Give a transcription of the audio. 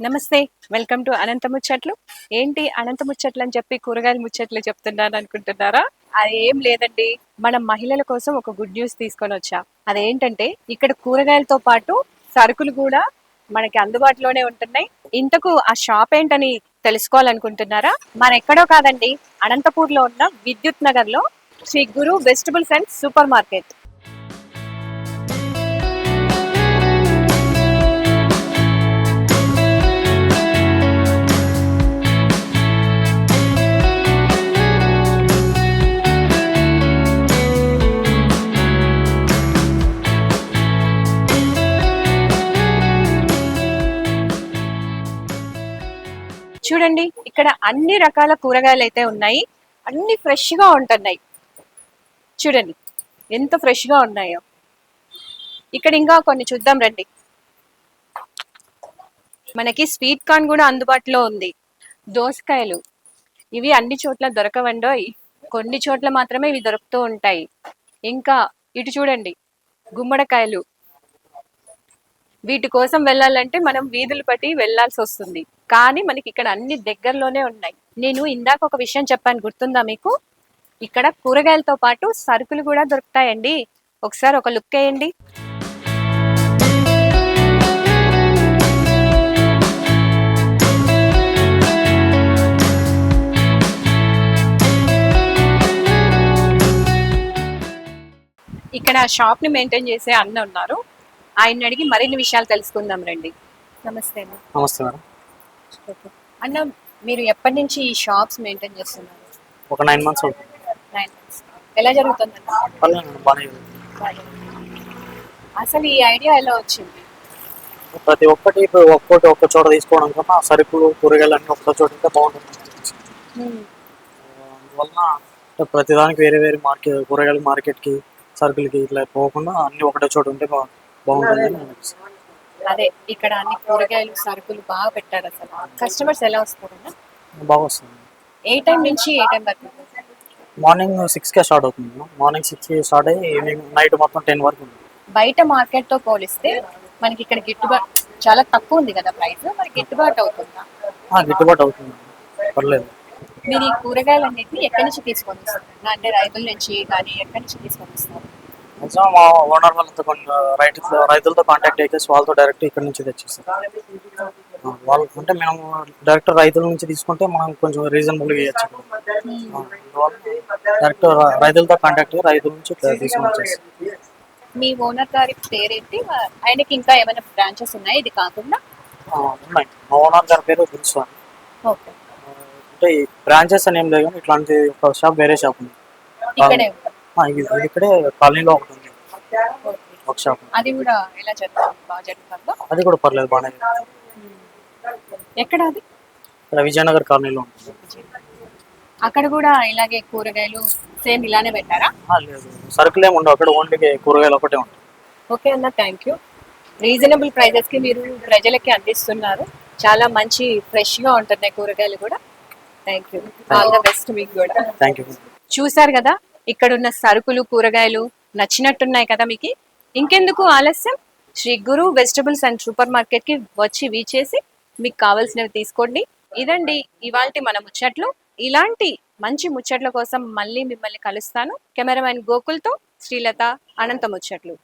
నమస్తే welcome to అనంత ముచ్చట్లు. ఏంటి అనంత ముచ్చట్లు అని చెప్పి కూరగాయల ముచ్చట్లు చెప్తున్నాను అనుకుంటున్నారా? అది ఏం లేదండి. మనం మహిళల కోసం ఒక గుడ్ న్యూస్ తీసుకొని వచ్చా. అదేంటంటే ఇక్కడ కూరగాయలతో పాటు సరుకులు కూడా మనకి అందుబాటులోనే ఉంటున్నాయి. ఇంతకు ఆ షాప్ ఏంటని తెలుసుకోవాలనుకుంటున్నారా? మన ఎక్కడో కాదండి అనంతపూర్లో ఉన్న విద్యుత్ నగర్లో Shri Guru vegetables and supermarket. చూడండి ఇక్కడ అన్ని రకాల కూరగాయలు అయితే ఉన్నాయి. అన్ని ఫ్రెష్గా ఉంటున్నాయి. చూడండి ఎంత ఫ్రెష్గా ఉన్నాయో. ఇక్కడ ఇంకా కొన్ని చూద్దాం రండి. మనకి స్వీట్ కార్న్ కూడా అందుబాటులో ఉంది. దోసకాయలు ఇవి అన్ని చోట్ల దొరకవండోయ్ కొన్ని చోట్ల మాత్రమే ఇవి దొరుకుతూ ఉంటాయి. ఇంకా ఇటు చూడండి గుమ్మడికాయలు వీటి కోసం వెళ్ళాలంటే మనం వీధులు పట్టి వెళ్ళాల్సి వస్తుంది. కానీ మనకి ఇక్కడ అన్ని దగ్గరలోనే ఉన్నాయి. నేను ఇందాక ఒక విషయం చెప్పాను గుర్తుందా మీకు? ఇక్కడ కూరగాయలతో పాటు సరుకులు కూడా దొరుకుతాయండి. ఒకసారి ఒక లుక్ వేయండి. ఇక్కడ షాప్ని మెయింటైన్ చేసే అన్న ఉన్నారు. ఆయన అడిగి మరిన్ని విషయాలు తెలుసుకుందాం రండి. నమస్తే అన్న నమస్తే మేడం. ఓకే. అన్న మీరు ఎప్పటి నుంచి ఈ షాప్స్ మెయింటైన్ చేస్తున్నారు? ఒక నైన్ మంత్స్ అవుతుంది. Nine months. ఎలా జరుగుతుంది. అసలు ఈ ఐడియా ఎలా వచ్చింది? ప్రతి ఒక్కటి ఇప్పుడు ఒక్కోటి ఒక్క చోట తీసుకోవడం కన్నా సరుకులు కూరగాయలు అన్ని ఒక్క చోట ఉంటే బాగుంటుంది. అందువలన అంటే ప్రతిదానికి వేరే వేరే మార్కెట్ కూరగాయల మార్కెట్కి సరుకులకి ఇట్లా పోకుండా అన్ని ఒకటే చోట ఉంటే బాగుంటుంది. అనిపిస్తుంది. అదే ఇక్కడ అన్ని కూరగాయలు సరుకులు బాగా పెట్టారు అసలు. కస్టమర్స్ ఎలా వస్తారు అన్న? బాగా వస్తుంది. ఏ టైం నుంచి ఏ టైం వరకు? మార్నింగ్ సిక్స్కే స్టార్ట్ అవుతుంది మార్నింగ్ సిక్స్కి స్టార్ట్ అయ్యి ఈవినింగ్ నైట్ మొత్తం టెన్ వరకు ఉంది బయట మార్కెట్తో పోలిస్తే మనకి ఇక్కడ గిట్టుబాటు చాలా తక్కువ ఉంది కదా ప్రైస్. మరి గిట్టుబాటు అవుతుందా? ఆ, గిట్టుబాటు అవుతుంది. పర్లేదు. మీరు ఈ కూరగాయలన్నిటిని ఎక్కడి నుంచి తీసుకొని వస్తారు? అంటే రైతుల నుంచి కానీ ఎక్కడి నుంచి తీసుకొని వస్తారు? నిజం మా ఓనర్ వాళ్ళతో కొన్ని రైతు రైతులతో కాంటాక్ట్ అయ్యేసి వాళ్ళతో డైరెక్ట్ ఇక్కడ నుంచి తెచ్చిస్తాం. వాళ్ళు అంటే మేము డైరెక్ట్ రైతుల నుంచి తీసుకుంటే మనం కొంచెం రీజనబుల్గా ఇవ్వచ్చు. డైరెక్ట్ రైతులతో కాంటాక్ట్ రైతుల నుంచి తీసుకొని వచ్చేస్తాం. మీ ఓనర్ గారి పేరేంటి? ఆయనకి ఇంకా ఏమైనా బ్రాంచెస్ ఉన్నాయి? ఇది కాకుండా? ఉన్నాయి. మా ఓనర్ గారి పేరు తెలుసు ఓకే. అంటే బ్రాంచెస్ అని ఏం లేదు కానీ ఇట్లాంటి ఒక షాప్ వేరే షాప్ ఉంది. ఇక్కడే కాలనీలో ఒకటి ఉంది. ఒక షాప్ అది కూడా ఎలా జరుగుతుంది? బాగా జరుగుతుందా? అది కూడా పర్లేదు బాగానే. ఎక్కడ అది? ఇక్కడ విజయనగర్ కాలనీలో ఉంటుంది. అక్కడ కూడా ఇలాగే కూరగాయలు సేమ్ ఇలానే పెట్టారా? ఆ, లేదు సరుకులు ఏమి ఉండవు. అక్కడ ఓన్లీ కూరగాయలు ఒకటే ఉంటాయి. ఓకే అన్న థ్యాంక్ యూ రీజనబుల్ ప్రైజెస్కి మీరు ప్రజలకి అందిస్తున్నారు. చాలా మంచి ఫ్రెష్గా ఉంటున్నాయి కూరగాయలు కూడా. Thank you all the best మీకు కూడా. థ్యాంక్ యూ చూసారు కదా? ఇక్కడున్న సరుకులు కూరగాయలు నచ్చినట్టున్నాయి కదా మీకు? ఇంకెందుకు ఆలస్యం? Shri Guru vegetables and super మార్కెట్కి వచ్చి వీచేసి మీకు కావాల్సినవి తీసుకోండి. ఇదండి ఇవాల్టి మన ముచ్చట్లు. ఇలాంటి మంచి ముచ్చట్ల కోసం మళ్ళీ మిమ్మల్ని కలుస్తాను. కెమెరామెన్ గోకుల్తో శ్రీలత అనంత ముచ్చట్లు.